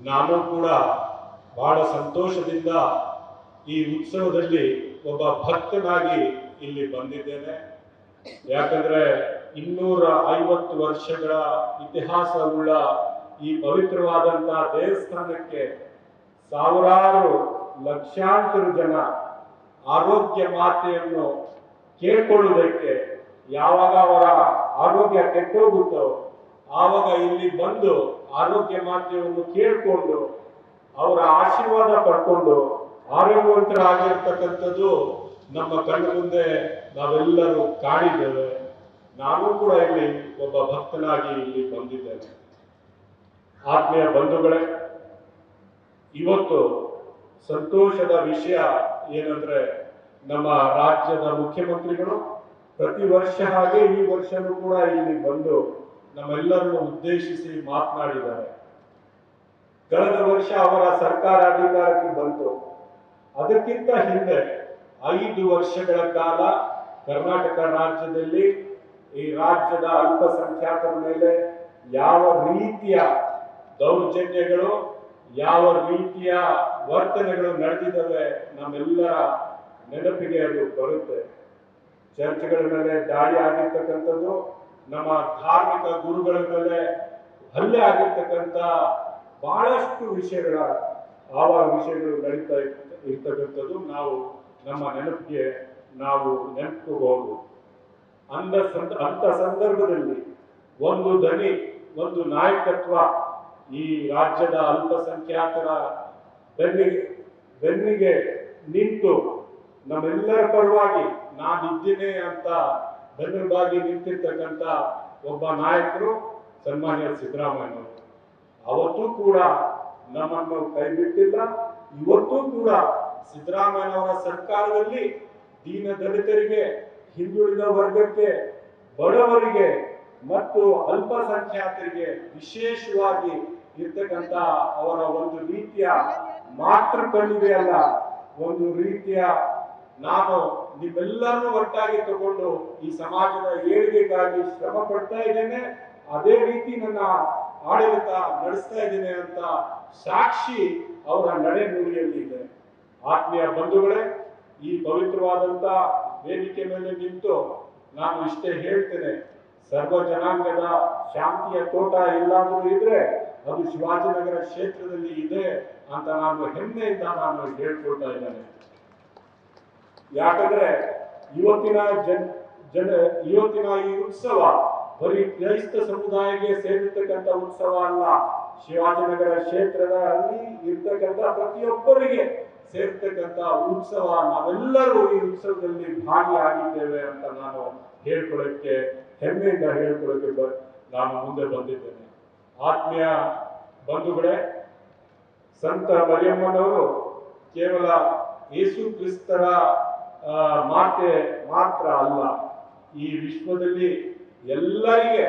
ನಾನು ಕೂಡ ಬಹಳ ಸಂತೋಷದಿಂದ ಈ ಉತ್ಸವದಲ್ಲಿ ಒಬ್ಬ ಭಕ್ತನಾಗಿ ಇಲ್ಲಿ ಬಂದಿದ್ದೇನೆ. ಯಾಕಂದ್ರೆ ಇನ್ನೂರ ಐವತ್ತು ವರ್ಷಗಳ ಇತಿಹಾಸವುಳ್ಳ ಈ ಪವಿತ್ರವಾದಂತ ದೇವಸ್ಥಾನಕ್ಕೆ ಸಾವಿರಾರು ಲಕ್ಷಾಂತರ ಜನ ಆರೋಗ್ಯ ಮಾತೆಯನ್ನು ಕೇಳ್ಕೊಳ್ಳುವುದಕ್ಕೆ ಯಾವಾಗ ಅವರ ಆರೋಗ್ಯ ಕೆಟ್ಟೋಗುತ್ತೋ, ಆವಾಗ ಇಲ್ಲಿ ಬಂದು ಆರೋಗ್ಯ ಮಾತೆಯನ್ನು ಕೇಳಿಕೊಂಡು, ಅವರ ಆಶೀರ್ವಾದ ಪಡ್ಕೊಂಡು, ಆರೋಗ್ಯವಂತರಾಗಿರ್ತಕ್ಕಂಥದ್ದು ನಮ್ಮ ಕಣ್ಣು ಮುಂದೆ ನಾವೆಲ್ಲರೂ ಕಾಣಿದ್ದೇವೆ. ನಾನು ಕೂಡ ಇಲ್ಲಿ ಒಬ್ಬ ಭಕ್ತನಾಗಿ ಇಲ್ಲಿ ಬಂದಿದ್ದೇನೆ. ಆತ್ಮೀಯ ಬಂಧುಗಳೇ, ಇವತ್ತು ಸಂತೋಷದ ವಿಷಯ ಏನಂದ್ರೆ ನಮ್ಮ ರಾಜ್ಯದ ಮುಖ್ಯಮಂತ್ರಿಗಳು ಪ್ರತಿ ವರ್ಷ ಹಾಗೆ ಈ ವರ್ಷನೂ ಕೂಡ ಇಲ್ಲಿ ಬಂದು ನಮ್ಮೆಲ್ಲರನ್ನು ಉದ್ದೇಶಿಸಿ ಮಾತನಾಡಿದ್ದಾರೆ. ಕಳೆದ ವರ್ಷ ಅವರ ಸರ್ಕಾರ ಅಧಿಕಾರಕ್ಕೆ ಬಂತು. ಅದಕ್ಕಿಂತ ಹಿಂದೆ ಐದು ವರ್ಷಗಳ ಕಾಲ ಕರ್ನಾಟಕ ರಾಜ್ಯದಲ್ಲಿ ಈ ರಾಜ್ಯದ ಅಲ್ಪಸಂಖ್ಯಾತರ ಮೇಲೆ ಯಾವ ರೀತಿಯ ದೌರ್ಜನ್ಯಗಳು, ಯಾವ ರೀತಿಯ ವರ್ತನೆಗಳು ನಡೆದಿದ್ದಾವೆ ನಮ್ಮೆಲ್ಲರ ನೆನಪಿಗೆ ಅದು ಬರುತ್ತೆ. ಚರ್ಚ್ಗಳ ಮೇಲೆ ದಾಳಿ ಆಗಿರ್ತಕ್ಕಂಥದ್ದು, ನಮ್ಮ ಧಾರ್ಮಿಕ ಗುರುಗಳ ಮೇಲೆ ಹಲ್ಲೆ ಆಗಿರ್ತಕ್ಕಂಥ ಬಹಳಷ್ಟು ವಿಷಯಗಳ, ಆವಾಗ ವಿಷಯಗಳು ನಡೀತಾ ಇರ್ತ- ಇರ್ತಕ್ಕಂಥದ್ದು ನಾವು ನಮ್ಮ ನೆನಪಿಗೆ ನಾವು ನೆನಪುಕೋಬಹುದು ಅಂದ ಅಂತ ಸಂದರ್ಭದಲ್ಲಿ ಒಂದು ದನಿ, ಒಂದು ನಾಯಕತ್ವ ಈ ರಾಜ್ಯದ ಅಲ್ಪಸಂಖ್ಯಾತರ ಬೆನ್ನಿಗೆ ಬೆನ್ನಿಗೆ ನಿಂತು ನಮ್ಮೆಲ್ಲರ ಪರವಾಗಿ ನಾನಿದ್ದೇನೆ ಅಂತ ಬೆನ್ನಿಗಾಗಿ ನಿಂತಿರ್ತಕ್ಕಂಥ ಒಬ್ಬ ನಾಯಕರು ಸನ್ಮಾನ್ಯ ಸಿದ್ದರಾಮಯ್ಯ ಅವತ್ತು ಕೂಡ ನಮ್ಮನ್ನು ಕೈ ಬಿಟ್ಟಿಲ್ಲ ಇವತ್ತು ಕೂಡ ಸಿದ್ದರಾಮಯ್ಯನವರ ಸರ್ಕಾರದಲ್ಲಿ ದೀನ ದಲಿತರಿಗೆ, ಹಿಂದುಳಿದ ವರ್ಗಕ್ಕೆ, ಬಡವರಿಗೆ ಮತ್ತು ಅಲ್ಪಸಂಖ್ಯಾತರಿಗೆ ವಿಶೇಷವಾಗಿ ಇರ್ತಕ್ಕಂತ ಅವರ ಒಂದು ರೀತಿಯ ಮಾತೃ ಕಣ್ಣಿದೆಯಲ್ಲ ಒಂದು ರೀತಿಯ ನಾನು ನಿಮ್ಮೆಲ್ಲರನ್ನೂ ಒಟ್ಟಾಗಿ ತಗೊಂಡು ಈ ಸಮಾಜದ ಏಳಿಗೆಗಾಗಿ ಶ್ರಮ ಪಡ್ತಾ ಇದ್ದೇನೆ, ಅದೇ ರೀತಿ ನನ್ನ ಆಡಳಿತ ನಡೆಸ್ತಾ ಇದ್ದೇನೆ ಅಂತ ಸಾಕ್ಷಿ ಅವರ ನಡೆ ನುಡಿಯಲ್ಲಿ ಇದೆ. ಆತ್ಮೀಯ ಬಂಧುಗಳೇ, ಈ ಪವಿತ್ರವಾದಂತ ವೇದಿಕೆ ಮೇಲೆ ನಿಂತು ನಾನು ಇಷ್ಟೇ ಹೇಳ್ತೇನೆ, ಸರ್ವ ಜನಾಂಗದ ಶಾಂತಿಯ ತೋಟ ಎಲ್ಲಾದರೂ ಇದ್ರೆ ಅದು ಶಿವಾಜಿನಗರ ಕ್ಷೇತ್ರದಲ್ಲಿ ಇದೆ ಅಂತ ನಾನು ಹೆಮ್ಮೆಯಿಂದ ನಾನು ಹೇಳ್ಕೊಳ್ತಾ ಇದ್ದೇನೆ. ಯಾಕಂದ್ರೆ ಇವತ್ತಿನ ಜನ್, ಜನ, ಇವತ್ತಿನ ಈ ಉತ್ಸವ ಬರೀ ಕ್ರೈಸ್ತ ಸಮುದಾಯಕ್ಕೆ ಸೇರಿರ್ತಕ್ಕಂಥ ಉತ್ಸವ ಅಲ್ಲ, ಶಿವಾಜಿನಗರ ಕ್ಷೇತ್ರದಲ್ಲಿ ಇರ್ತಕ್ಕಂಥ ಪ್ರತಿಯೊಬ್ಬರಿಗೆ ಸೇರ್ತಕ್ಕಂಥ ಉತ್ಸವ ನಾವೆಲ್ಲರೂ ಈ ಉತ್ಸವದಲ್ಲಿ ಭಾಗಿಯಾಗಿದ್ದೇವೆ ಅಂತ ನಾನು ಹೇಳ್ಕೊಳ್ಳೋಕ್ಕೆ ಹೆಮ್ಮೆಯಿಂದ ಹೇಳ್ಕೊಳ್ಳೋಕ್ಕೆ ನಾನು ಮುಂದೆ ಬಂದಿದ್ದೇನೆ. ಆತ್ಮೀಯ ಬಂಧುಗಳೇ, ಸಂತ ಮರಿಯಮ್ಮನವರು ಕೇವಲ ಯೇಸು ಕ್ರಿಸ್ತರ ಮಾತೆ ಮಾತ್ರ ಅಲ್ಲ, ಈ ವಿಶ್ವದಲ್ಲಿ ಎಲ್ಲರಿಗೆ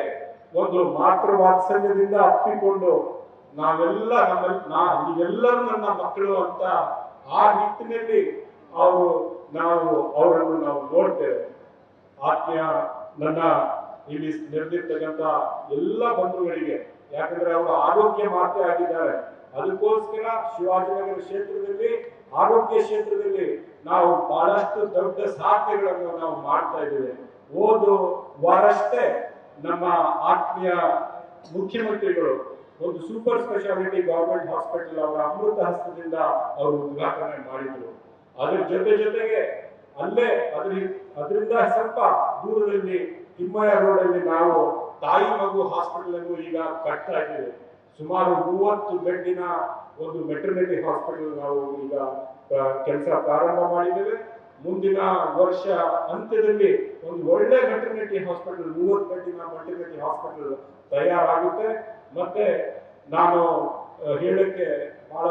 ಒಂದು ಮಾತೃ ವಾತ್ಸಲ್ಯದಿಂದ ಅಪ್ಪಿಕೊಂಡು ನಾವೆಲ್ಲ ನಮ್ಮ ನಾ, ನೀವೆಲ್ಲರೂ ನನ್ನ ಮಕ್ಕಳು ಅಂತ ಆ ನಿಟ್ಟಿನಲ್ಲಿ ಅವರು ನಾವು ಅವರನ್ನು ನಾವು ನೋಡ್ತೇವೆ. ಆತ್ಮೀಯ ನನ್ನ ಇಲ್ಲಿ ನೆರೆದಿರ್ತಕ್ಕಂಥ ಎಲ್ಲ ಬಂಧುಗಳಿಗೆ, ಯಾಕಂದ್ರೆ ಅವರು ಆರೋಗ್ಯ ಮಾತೆ ಆಗಿದ್ದಾರೆ. ಅದಕ್ಕೋಸ್ಕರ ಶಿವಾಜಿನಗರ ಕ್ಷೇತ್ರದಲ್ಲಿ, ಆರೋಗ್ಯ ಕ್ಷೇತ್ರದಲ್ಲಿ ನಾವು ಬಹಳಷ್ಟು ದೊಡ್ಡ ಸಾಧನೆಗಳನ್ನು ನಾವು ಮಾಡ್ತಾ ಇದ್ದೇವೆ. ಓದು ವಾರಷ್ಟೇ ನಮ್ಮ ಆತ್ಮೀಯ ಮುಖ್ಯಮಂತ್ರಿಗಳು ಒಂದು ಸೂಪರ್ ಸ್ಪೆಷಾಲಿಟಿ ಗೌರ್ಮೆಂಟ್ ಹಾಸ್ಪಿಟಲ್ ಅವರ ಅಮೃತ ಹಸ್ತದಿಂದ ಅವರು ಉದ್ಘಾಟನೆ ಮಾಡಿದ್ರು. ಅದ್ರ ಜೊತೆ ಜೊತೆಗೆ ಅಲ್ಲೇ ಅದ್ರ, ಅದರಿಂದ ಸ್ವಲ್ಪ ದೂರದಲ್ಲಿ ತಿಮ್ಮಯ್ಯ ರೋಡ್ ಅಲ್ಲಿ ನಾವು ತಾಯಿ ಮಗು ಹಾಸ್ಪಿಟಲ್ ಅನ್ನು ಈಗ ಕಟ್ತಾ ಇದ್ದೇವೆ. ಸುಮಾರು ಮೂವತ್ತು ಬೆಡ್ಡಿನ ಒಂದು ಮೆಟರ್ನಿಟಿ ಹಾಸ್ಪಿಟಲ್ ನಾವು ಈಗ ಕೆಲಸ ಪ್ರಾರಂಭ ಮಾಡಿದ್ದೇವೆ. ಮುಂದಿನ ವರ್ಷ ಅಂತ್ಯದಲ್ಲಿ ಒಂದು ಒಳ್ಳೆ ಮೆಟರ್ನಿಟಿ ಹಾಸ್ಪಿಟಲ್ ಮೂವತ್ತು ಬೆಡ್ಡಿನ ಮೆಟರ್ನಿಟಿ ಹಾಸ್ಪಿಟಲ್ ತಯಾರಾಗುತ್ತೆ. ಮತ್ತೆ ನಾನು ಹೇಳಕ್ಕೆ ಬಹಳ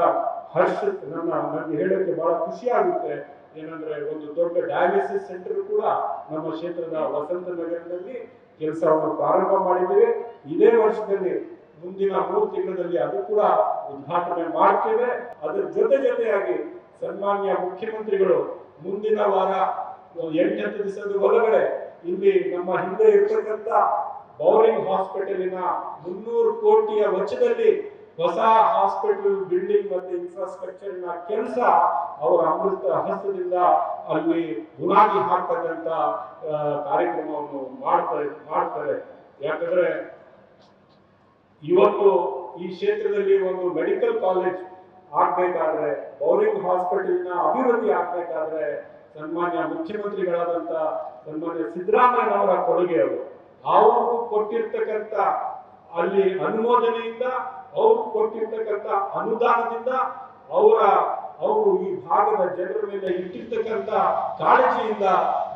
ಹರ್ಷ, ನನ್ನ, ನನಗೆ ಹೇಳಕ್ಕೆ ಬಹಳ ಖುಷಿ ಆಗುತ್ತೆ. ಏನಂದ್ರೆ ಒಂದು ದೊಡ್ಡ ಡಯಾಲಿಸಿಸ್ ಸೆಂಟರ್ ಕೂಡ ನಮ್ಮ ಕ್ಷೇತ್ರದ ವಸಂತ ನಗರದಲ್ಲಿ ಕೆಲಸವನ್ನು ಪ್ರಾರಂಭ ಮಾಡಿದ್ದೇವೆ. ಇದೇ ವರ್ಷದಲ್ಲಿ, ಮುಂದಿನ ಮೂರು ತಿಂಗಳಲ್ಲಿ ಅದು ಕೂಡ ಉದ್ಘಾಟನೆ ಮಾಡ್ತೇವೆ. ಅದರ ಜೊತೆ ಜೊತೆಯಾಗಿ ಸನ್ಮಾನ್ಯ ಮುಖ್ಯಮಂತ್ರಿಗಳು ಮುಂದಿನ ವಾರ, ಎಂಟು ದಿವಸದ ಒಳಗಡೆ ಇಲ್ಲಿ ನಮ್ಮ ಹಿಂದೆ ಇರ್ತಕ್ಕಂಥ ಬೌರಿಂಗ್ ಹಾಸ್ಪಿಟಲಿನ ಮುನ್ನೂರು ಕೋಟಿಯ ವೆಚ್ಚದಲ್ಲಿ ಹೊಸ ಹಾಸ್ಪಿಟಲ್ ಬಿಲ್ಡಿಂಗ್ ಮತ್ತೆ ನ ಕೆಲಸ ಅವರ ಅಮೃತ ಹಸ್ತದಿಂದ ಅಲ್ಲಿ ಬುನಾದಿ ಹಾಕ್ತಕ್ಕಂತ ಕಾರ್ಯಕ್ರಮವನ್ನು ಮಾಡ್ತಾರೆ ಮಾಡ್ತಾರೆ. ಯಾಕಂದ್ರೆ ಇವತ್ತು ಈ ಕ್ಷೇತ್ರದಲ್ಲಿ ಒಂದು ಮೆಡಿಕಲ್ ಕಾಲೇಜ್ ಆಗ್ಬೇಕಾದ್ರೆ ಬೌರಿಂಗ್ ಹಾಸ್ಪಿಟಲ್ನ ಅಭಿವೃದ್ಧಿ ಆಗ್ಬೇಕಾದ್ರೆ ಸನ್ಮಾನ್ಯ ಮುಖ್ಯಮಂತ್ರಿಗಳಾದಂತ ಸನ್ಮಾನ್ಯ ಸಿದ್ದರಾಮಯ್ಯನವರ ಕೊಡುಗೆ ಅದು. ಅವರು ಕೊಟ್ಟಿರ್ತಕ್ಕಂಥ ಅಲ್ಲಿ ಅನುಮೋದನೆಯಿಂದ ಅವರು ಕೊಟ್ಟಿರ್ತಕ್ಕಂಥ ಅನುದಾನದಿಂದ ಅವರ, ಅವರು ಈ ಭಾಗದ ಜನರ ಮೇಲೆ ಇಟ್ಟಿರ್ತಕ್ಕಂಥ ಕಾಳಜಿಯಿಂದ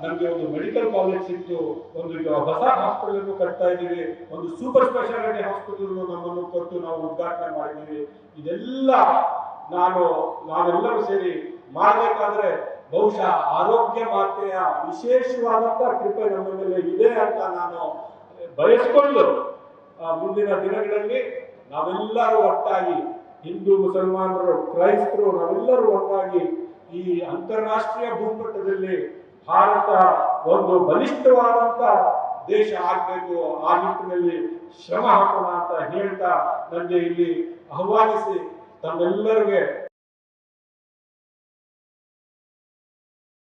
ನಮಗೆ ಒಂದು ಮೆಡಿಕಲ್ ಕಾಲೇಜ್ ಸಿಕ್ತು. ಒಂದು ಹೊಸ ಹಾಸ್ಪಿಟಲ್ ಕಟ್ತಾ ಇದ್ದೀವಿ. ಒಂದು ಸೂಪರ್ ಸ್ಪೆಷಾಲಿಟಿ ಹಾಸ್ಪಿಟಲ್ ನಮ್ಮನ್ನು ಕೊಟ್ಟು ನಾವು ಉದ್ಘಾಟನೆ ಮಾಡಿದ್ದೀವಿ. ಇದೆಲ್ಲ ನಾನು, ನಾವೆಲ್ಲರೂ ಸೇರಿ ಮಾಡಬೇಕಾದ್ರೆ ಬಹುಶಃ ಆರೋಗ್ಯ ಮಾತೆಯ ವಿಶೇಷವಾದಂತ ಕೃಪೆ ನಮ್ಮ ಮೇಲೆ ಇದೆ ಅಂತ ನಾನು ಬಯಸ್ಕೊಂಡು ಮುಂದಿನ ದಿನಗಳಲ್ಲಿ ನಾವೆಲ್ಲರೂ ಒಟ್ಟಾಗಿ ಹಿಂದೂ, ಮುಸಲ್ಮಾನರು, ಕ್ರೈಸ್ತರು ನಾವೆಲ್ಲರೂ ಒಟ್ಟಾಗಿ ಈ ಅಂತಾರಾಷ್ಟ್ರೀಯ ಭೂಪಟದಲ್ಲಿ ಭಾರತ ಒಂದು ಬಲಿಷ್ಠವಾದಂತ ದೇಶ ಆಗ್ಬೇಕು, ಆ ನಿಟ್ಟಿನಲ್ಲಿ ಶ್ರಮ ಹಾಕೋಣ ಅಂತ ಹೇಳ್ತಾ ನನಗೆ ಇಲ್ಲಿ ಆಹ್ವಾನಿಸಿ ತಮ್ಮೆಲ್ಲರಿಗೆ